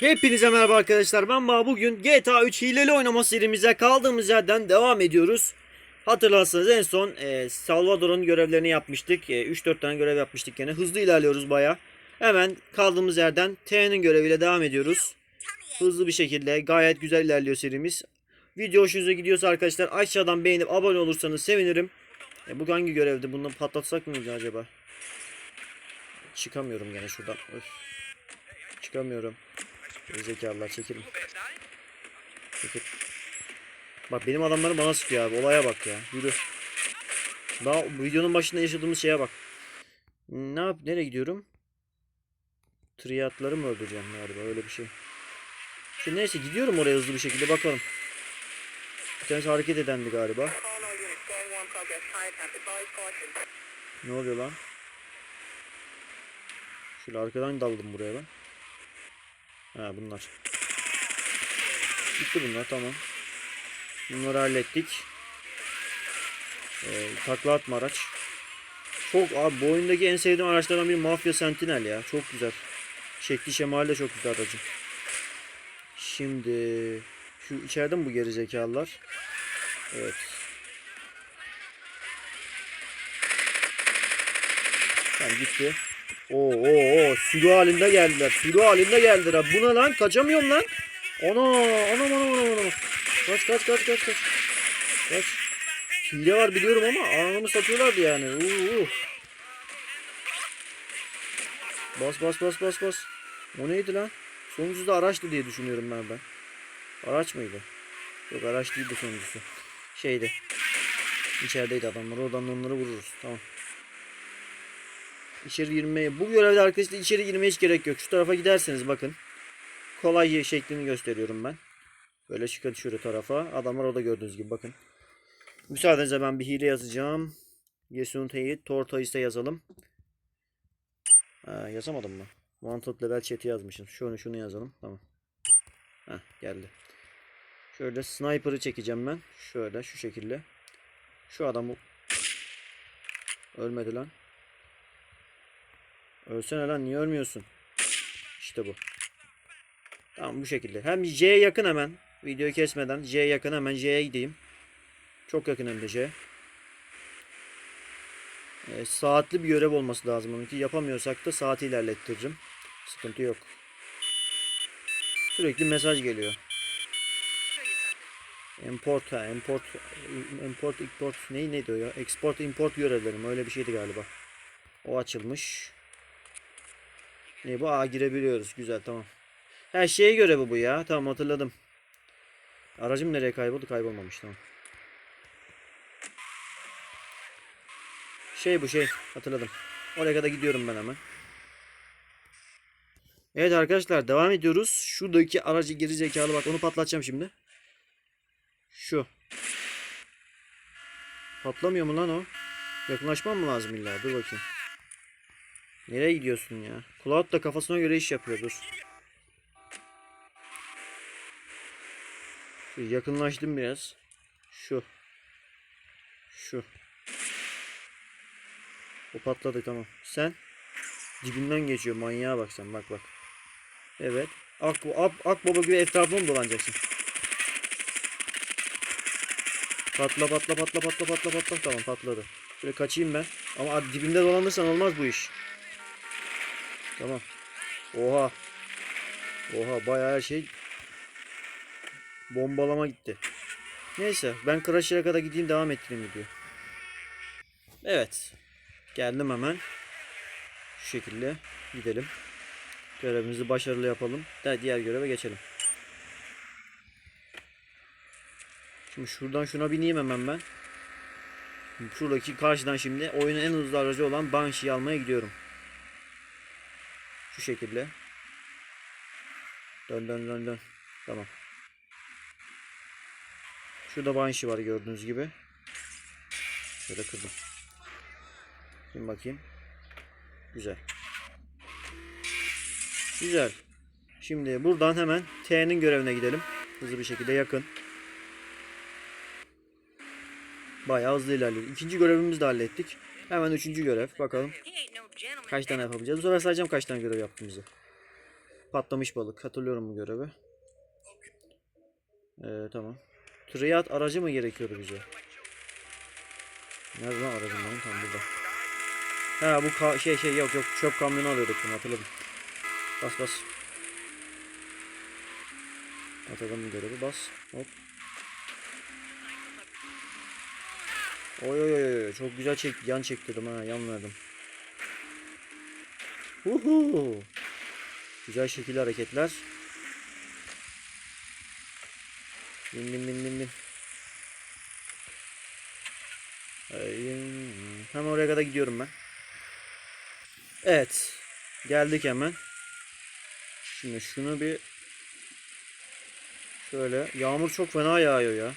Hepinize merhaba arkadaşlar. Ben Bağ. Bugün GTA 3 hileli oynama serimize kaldığımız yerden devam ediyoruz. Hatırlarsanız en son e, Salvador'un görevlerini yapmıştık. E, 3-4 tane görev yapmıştık yine. Hızlı ilerliyoruz baya. Hemen kaldığımız yerden T'nin göreviyle devam ediyoruz. Hızlı bir şekilde gayet güzel ilerliyor serimiz. Video hoşunuza gidiyorsa arkadaşlar aşağıdan beğenip abone olursanız sevinirim. E, bu hangi görevdi? Bunu patlatsak mıydı acaba? Çıkamıyorum gene şuradan. Öf. Çıkamıyorum. Zekalılar çekilin. Çekil. Bak benim adamlarım bana sıkıyor abi. Olaya bak ya. Yürü. Daha videonun başında yaşadığımız şeye bak. Ne yap? Nereye gidiyorum? Triyatları mı öldüreceğim galiba öyle bir şey. Şimdi neyse gidiyorum oraya hızlı bir şekilde bakalım. Bir tanesi hareket edendi galiba. Ne oluyor lan? Şöyle arkadan daldım buraya ben. Ha bunlar. Bitti bunlar tamam. Bunları hallettik. Ee, takla atma araç. Çok abi bu oyundaki en sevdiğim araçlardan biri Mafia Sentinel ya. Çok güzel. Şekli şemali de çok güzel aracın. Şimdi şu içeride mi bu geri zekalılar? Evet. Tamam gitti. Oo oo oo sürü halinde geldiler. Sürü halinde geldiler. Bu ne lan? Kaçamıyorum lan. Ana anam anam anam anam. Kaç kaç kaç kaç kaç. Kaç. Hile var biliyorum ama anamı satıyorlardı yani. Uuu. Bas bas bas bas bas. O neydi lan? Sonuncusu da araçtı diye düşünüyorum ben ben. Araç mıydı? Yok araç değildi sonuncusu. Şeydi. İçerideydi adamlar. Oradan onları vururuz. Tamam. İçeri girmeye bu görevde arkadaşlar içeri girmeye hiç gerek yok. Şu tarafa giderseniz bakın. Kolay şeklini gösteriyorum ben. Böyle çıkın şöyle tarafa. Adamlar orada gördüğünüz gibi bakın. Müsaadenizle ben bir hile yazacağım. Yesunte'yi Tortoise'e yazalım. Ha, yazamadım mı? Wanted level chat'i yazmışım. Şunu şunu yazalım. Tamam. Heh, geldi. Şöyle sniper'ı çekeceğim ben. Şöyle şu şekilde. Şu adamı ölmedi lan. Ölsene lan niye ölmüyorsun? İşte bu. Tamam bu şekilde. Hem J'ye yakın hemen. Videoyu kesmeden J'ye yakın hemen J'ye gideyim. Çok yakın hem de J. Ee, saatli bir görev olması lazım onunki. Yapamıyorsak da saati ilerlettiririm. Sıkıntı yok. Sürekli mesaj geliyor. Import ha, import import import ne neydi o ya? Export import görevlerim öyle bir şeydi galiba. O açılmış. Ne bu? Aa girebiliyoruz. Güzel tamam. Her şeye göre bu bu ya. Tamam hatırladım. Aracım nereye kayboldu? Kaybolmamış tamam. Şey bu şey. Hatırladım. Oraya kadar gidiyorum ben hemen. Evet arkadaşlar devam ediyoruz. Şuradaki aracı geri zekalı bak onu patlatacağım şimdi. Şu. Patlamıyor mu lan o? Yakınlaşmam mı lazım illa? Dur bakayım. Nereye gidiyorsun ya? Cloud da kafasına göre iş yapıyor dur. Yakınlaştım biraz. Şu. Şu. O patladı tamam. Sen dibinden geçiyor manyağa bak sen bak bak. Evet. Ak, ak, akbaba gibi etrafına mı dolanacaksın? Patla patla patla patla patla patla tamam patladı. Şöyle kaçayım ben. Ama dibimde dolanırsan olmaz bu iş. Tamam. Oha. Oha bayağı her şey bombalama gitti. Neyse ben Crusher'a kadar gideyim devam ettireyim video. Evet. Geldim hemen. Şu şekilde gidelim. Görevimizi başarılı yapalım. Da diğer göreve geçelim. Şimdi şuradan şuna bineyim hemen ben. Şuradaki karşıdan şimdi oyunun en hızlı aracı olan Banshee'yi almaya gidiyorum. Şu şekilde. Dön dön dön dön. Tamam. Şurada Banshee var gördüğünüz gibi. Şöyle kırdım. Şimdi bakayım. Güzel. Güzel. Şimdi buradan hemen T'nin görevine gidelim. Hızlı bir şekilde yakın. Bayağı hızlı ilerliyoruz. İkinci görevimizi de hallettik. Hemen üçüncü görev. Bakalım Kaç tane yapabileceğiz. Bu sefer sayacağım kaç tane görev yaptığımızı. Patlamış balık. Hatırlıyorum bu görevi. Ee, tamam. Triad aracı mı gerekiyordu bize? Nerede lan aracım benim? Tam burada. Ha bu şey şey yok yok çöp kamyonu alıyorduk bunu hatırladım. Bas bas. Atalım görevi bas. Hop. Oy oy oy çok güzel çek yan çektirdim ha yan verdim. Uhu. Güzel şekilli hareketler. Bin bin bin bin bin. Hemen oraya kadar gidiyorum ben. Evet. Geldik hemen. Şimdi şunu bir şöyle yağmur çok fena yağıyor ya.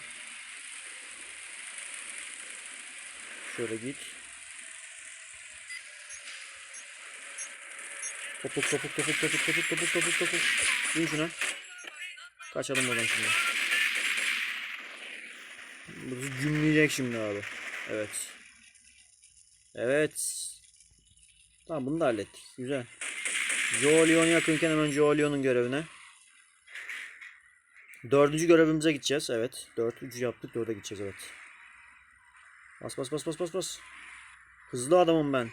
Şöyle git. Topuk topuk topuk topuk topuk topuk topuk topuk. Bin şuna. Kaçalım buradan şimdi. Burası gümleyecek şimdi abi. Evet. Evet. Tamam bunu da hallettik. Güzel. Joelion'u yakınken hemen Joelion'un görevine. Dördüncü görevimize gideceğiz. Evet. Dört. Üçü yaptık. Dörde gideceğiz. Evet. Bas bas bas bas bas bas. Hızlı adamım ben.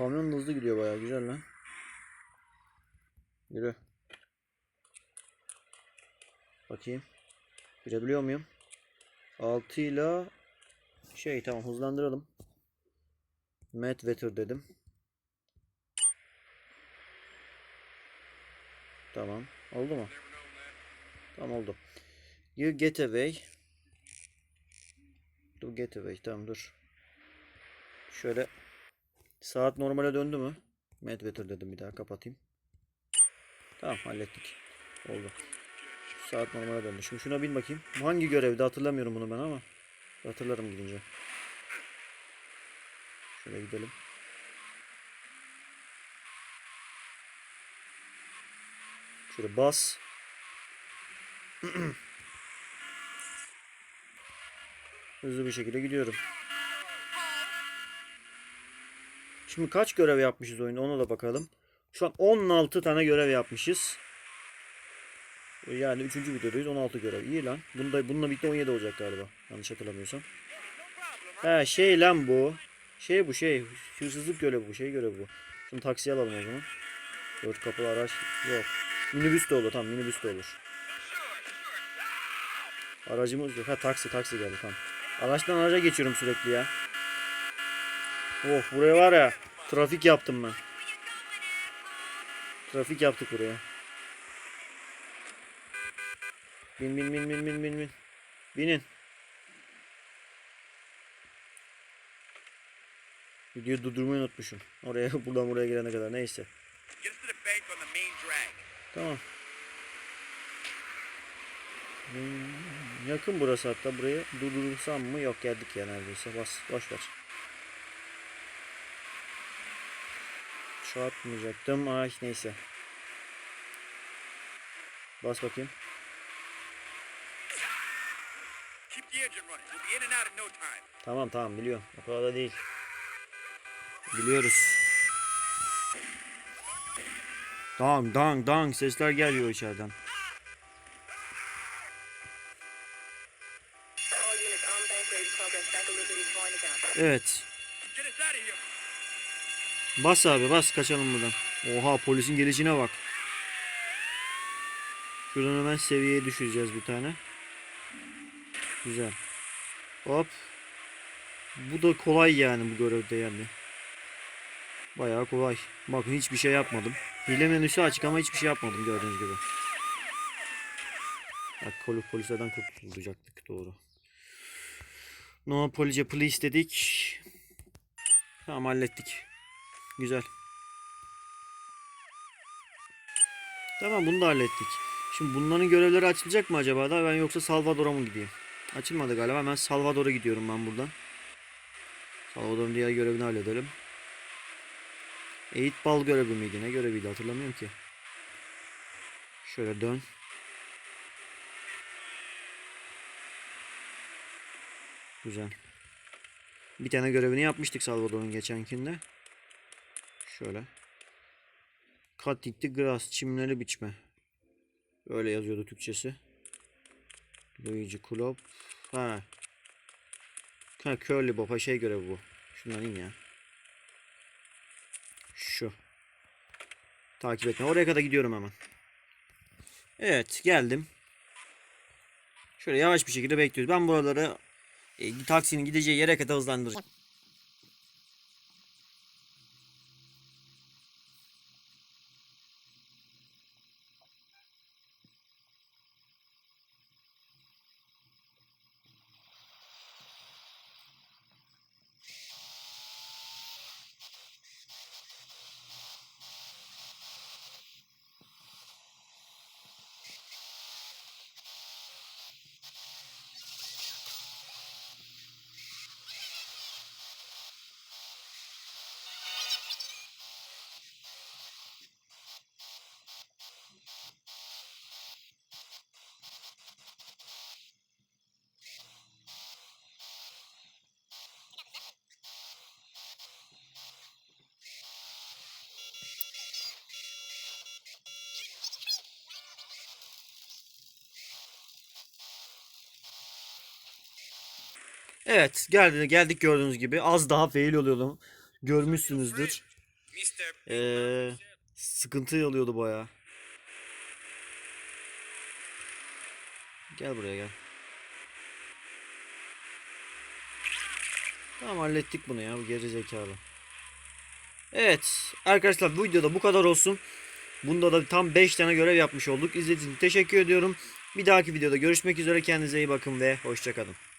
Kamyon da hızlı gidiyor bayağı. Güzel lan. Yürü. Bakayım. Girebiliyor muyum? 6 ile şey tamam hızlandıralım. Matt Wetter dedim. Tamam. Oldu mu? Tamam oldu. You get away. Dur get away. Tamam dur. Şöyle saat normale döndü mü? Matt Wetter dedim bir daha kapatayım. Tamam hallettik. Oldu. Saat normale döndü. Şimdi şuna bin bakayım. Hangi görevde hatırlamıyorum bunu ben ama. Hatırlarım gidince. Şöyle gidelim. Şöyle bas. Hızlı bir şekilde gidiyorum. Şimdi kaç görev yapmışız oyunda ona da bakalım. Şu an 16 tane görev yapmışız. Yani 3. videodayız 16 görev. İyi lan. Bunda, bununla birlikte 17 olacak galiba. Yanlış hatırlamıyorsam. He şey lan bu. Şey bu şey. Hırsızlık görevi bu. Şey görevi bu. Şimdi taksiye alalım o zaman. Dört kapılı araç yok. Minibüs de olur. Tamam minibüs de olur. Aracımız yok. Ha taksi taksi geldi tamam. Araçtan araca geçiyorum sürekli ya. Oh buraya var ya. Trafik yaptım ben. Trafik yaptık buraya. Bin bin bin bin bin bin bin. Binin. Videoyu durdurmayı unutmuşum. Oraya buradan buraya gelene kadar neyse. Tamam. Hmm, yakın burası hatta buraya durdurursam mı? Yok geldik ya neredeyse. Bas boş ver. Şu atmayacaktım. Ay neyse. Bas bakayım. Tamam tamam biliyorum. O kadar da değil. Biliyoruz. Dang dang dang sesler geliyor içeriden. Evet. Get us out of here. Bas abi bas kaçalım buradan. Oha polisin gelişine bak. Şuradan hemen seviyeye düşüreceğiz bir tane. Güzel. Hop. Bu da kolay yani bu görevde yani. Bayağı kolay. Bakın hiçbir şey yapmadım. Hile menüsü açık ama hiçbir şey yapmadım gördüğünüz gibi. Bak polislerden kurtulacaktık doğru. No police please dedik. Tamam hallettik. Güzel. Tamam bunu da hallettik. Şimdi bunların görevleri açılacak mı acaba da ben yoksa Salvador'a mı gideyim? Açılmadı galiba. Hemen Salvador'a gidiyorum ben buradan. Salvador'un diğer görevini halledelim. Eğit bal görevi miydi? Ne göreviydi hatırlamıyorum ki. Şöyle dön. Güzel. Bir tane görevini yapmıştık Salvador'un geçenkinde. Şöyle. Cutting grass. Çimleri biçme. Öyle yazıyordu Türkçesi. Luigi Club. Ha. Ha Curly Bob'a şey görevi bu. Şundan in ya. Şu. Takip etme. Oraya kadar gidiyorum hemen. Evet geldim. Şöyle yavaş bir şekilde bekliyoruz. Ben buraları e, taksinin gideceği yere kadar hızlandıracağım. Evet geldi geldik gördüğünüz gibi. Az daha fail oluyordum. Görmüşsünüzdür. Ee, sıkıntı oluyordu bayağı. Gel buraya gel. Tamam hallettik bunu ya bu geri zekalı. Evet arkadaşlar bu videoda bu kadar olsun. Bunda da tam 5 tane görev yapmış olduk. İzlediğiniz için teşekkür ediyorum. Bir dahaki videoda görüşmek üzere. Kendinize iyi bakın ve hoşçakalın.